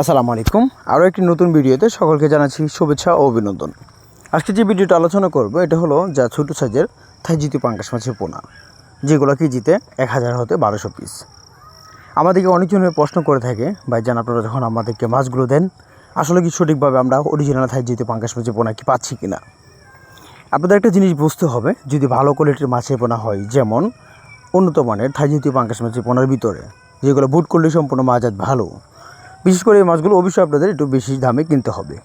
আসসালামু আলাইকুম। আরও একটি নতুন ভিডিওতে সকলকে জানাচ্ছি শুভেচ্ছা ও অভিনন্দন। আজকে যে ভিডিওটা আলোচনা করব, এটা হলো যা ছোটো সাইজের থাইজিতি পাঙ্গাস মাছের পোনা, যেগুলো কেজিতে এক হাজার হতে বারোশো পিস আমাদেরকে অনেকজনে প্রশ্ন করে থাকে ভাইজান আপনারা যখন আমাদেরকে মাছগুলো দেন, আসলে কি সঠিকভাবে আমরা অরিজিনাল থাইজিতি পাঙ্গাস মাছের পোনা কি পাচ্ছি কি না আপনাদের একটা জিনিস বুঝতে হবে, যদি ভালো কোয়ালিটির মাছের পোনা হয়, যেমন উন্নত মানের থাইজিতীয় পাঙ্গাস মাছের পোনার ভিতরে, যেগুলো বুট করলে সম্পূর্ণ মাজাত ভালো বিশেষ করে এই মাছগুলো অবশ্যই আপনাদের একটু বেশি দামে কিনতে হবে।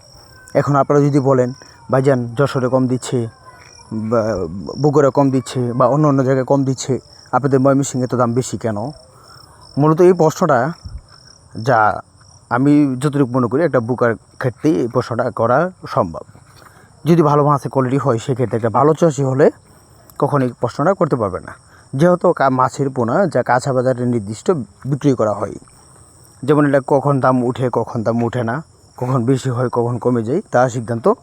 এখন আপনারা যদি বলেন, ভাইজান, যশোরে কম দিচ্ছে বগুড়া কম দিচ্ছে, বা অন্য অন্য জায়গায় কম দিচ্ছে, আপনাদের ময়মনসিংহে তো দাম বেশি কেন? মূলত এই প্রশ্নটা যা আমি যতটুকু মনে করি, একটা বুকার ক্ষেত্রেই এই প্রশ্নটা করা সম্ভব। যদি ভালো মাছের কোয়ালিটি হয়, সেক্ষেত্রে একটা ভালো চাষি হলে কখনো এই প্রশ্নটা করতে পারবে না। যেহেতু মাছের পোনা যা কাঁচা বাজারে নির্দিষ্ট বিক্রি করা হয় যেমন এটা কখন দাম উঠে, কখন দাম উঠে না, কখন বেশি হয়, কখন কমে যায় তার সিদ্ধান্ত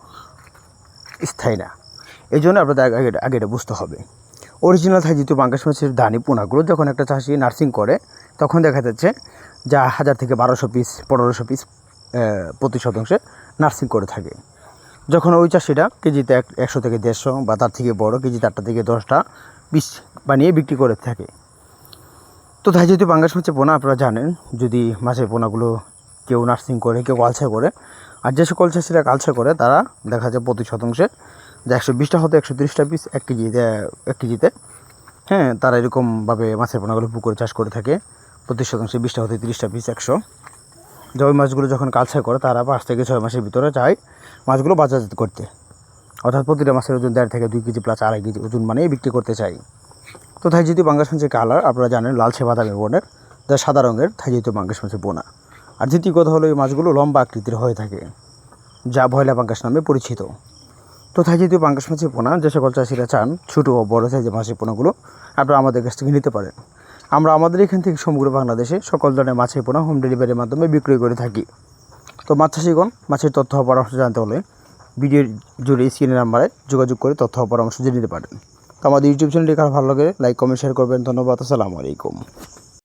স্থায়ী না। এই জন্য আপনাদের আগে, আগে- এটা বুঝতে হবে। অরিজিনাল থাইজিত পাঙ্গাস মাছের দানি পোনাগুলো যখন একটা চাষি নার্সিং করে, তখন দেখা যাচ্ছে যা হাজার থেকে বারোশো পিস পনেরোশো পিস প্রতি শতাংশে নার্সিং করে থাকে। যখন ওই চাষিটা কেজিতে এক, একশো থেকে দেড়শো বা তার থেকে বড়, কেজিতে আটটা থেকে দশটা পিস বানিয়ে বিক্রি করে থাকে। তো তাই যদি পাঙ্গাস মাছের পোনা আপনারা জানেন, যদি মাছের পোনাগুলো কেউ নার্সিং করে, কেউ কালচা করে, আর যে সকল চাষিরা কালচা করে, তারা দেখা যায় প্রতি শতাংশে যে একশো বিশটা হতে, একশো তিরিশটা পিস এক কেজিতে এক কেজিতে। হ্যাঁ তারা এরকমভাবে মাছের পোনাগুলো পুকুরে চাষ করে থাকে। প্রতি শতাংশে বিশটা হতে তিরিশটা পিস একশো। যে ওই মাছগুলো যখন কালচা করে, তারা পাঁচ থেকে ছয় মাসের ভিতরে চায় মাছগুলো বাজারজাত করতে। অর্থাৎ প্রতিটা মাছের ওজন দেড় থেকে দুই কেজি প্লাস আড়াই কেজি ওজন মানেই বিক্রি করতে চাই তো থাইজিত বাঙ্গাস মাছের কালার, আপনারা জানেন লালচে বাদামি বর্ণের যা সাদা রঙের থাইজিত বাঙ্গাস মাছের বোনা। আর দ্বিতীয় কথা হলো এই মাছগুলো লম্বা আকৃতির হয়ে থাকে, যা ভয়লা পাঙ্গাস নামে পরিচিত। তো থাইজিত পাঙ্গাস মাছের পোনা যে সকল চাষিরা চান ছোটো ও বড় সাইজের মাছের পোনাগুলো, আপনারা আমাদের কাছ থেকে নিতে পারেন। আমরা আমাদের এখান থেকে সমগ্র বাংলাদেশে সকল ধরনের মাছের পোনা হোম ডেলিভারির মাধ্যমে বিক্রয় করে থাকি। তো মাছ চাষিগণ, মাছের তথ্য পরামর্শ জানতে হলে ভিডিওর জুড়ে স্ক্রিনের নাম্বারে যোগাযোগ করে তথ্য পরামর্শ জেনে নিতে পারেন। আমাদের ইউটিউব চ্যানেলটি কার ভালো লাগে লাইক কমেন্ট শেয়ার করবেন। ধন্যবাদ আসসালামু আলাইকুম।